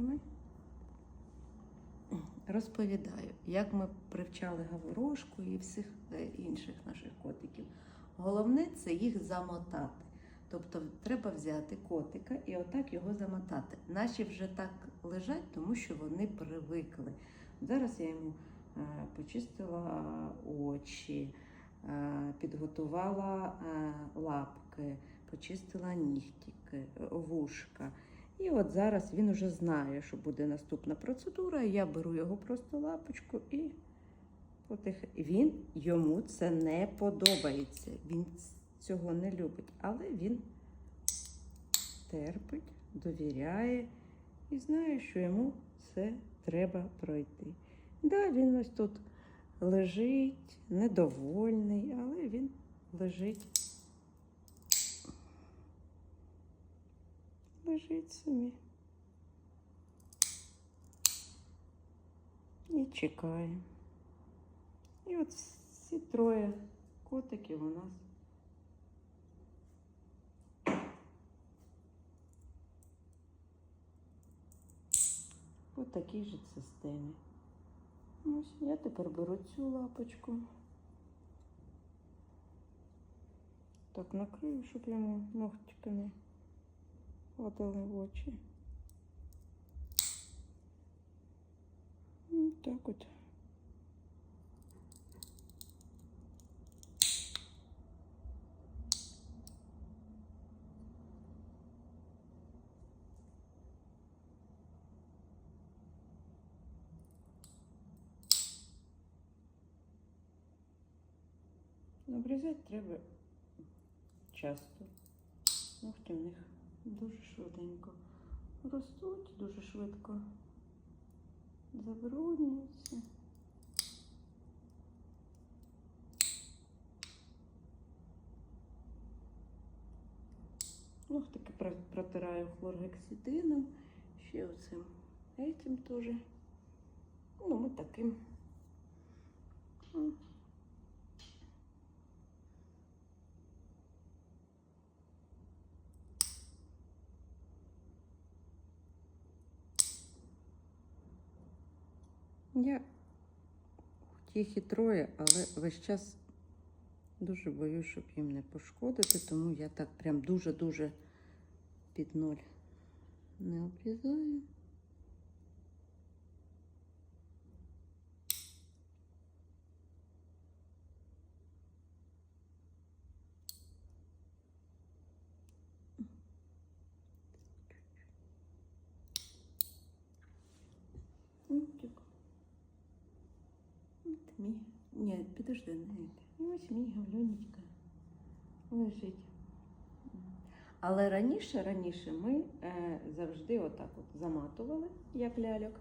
знімай. Розповідаю, як ми привчали Гаворошку і всіх е, інших наших котиків. Головне це їх замотати. Тобто треба взяти котика і отак його замотати. Наші вже так лежать, тому що вони привикли. Зараз я йому е, почистила очі, е, підготувала лапки, почистила нігтики, е, вушка. І от зараз він уже знає, що буде наступна процедура. Я беру його просто лапочку і потих... він йому це не подобається. Він цього не любить, але він терпить, довіряє і знає, що йому це треба пройти. Да, він ось тут лежить, недовольний, але він лежить. Лежить собі. І чекає. І от всі троє котиків у нас. По такій же системі. Ось я тепер беру цю лапочку. Так накрию, щоб йому ногтики не падали в очі. Ну, Так от. Обрізати треба часто. Ногті в них Дуже швиденько ростуть, дуже швидко забруднюються. Ногтики про- протираю хлоргексидином, ще оцим этим теж. Ну, ми таким. Я їх і троє, але весь час дуже боюсь, щоб їм не пошкодити, тому я так прям дуже-дуже під ноль не обрізаю. Мультик. От мій. Ні, підожди, не йди. Ось мій гавлюнечка лежить. Але раніше, раніше ми е, завжди отак от заматували, як ляльок.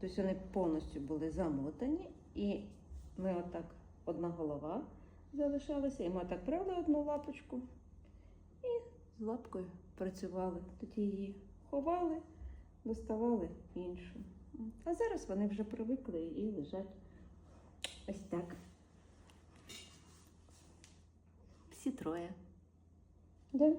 Тобто вони повністю були замотані, і ми отак, одна голова залишалася, і ми отак брали одну лапочку і з лапкою працювали. Тоді її ховали, доставали іншу. А зараз вони вже привикли і лежать ось так. Всі троє. Да?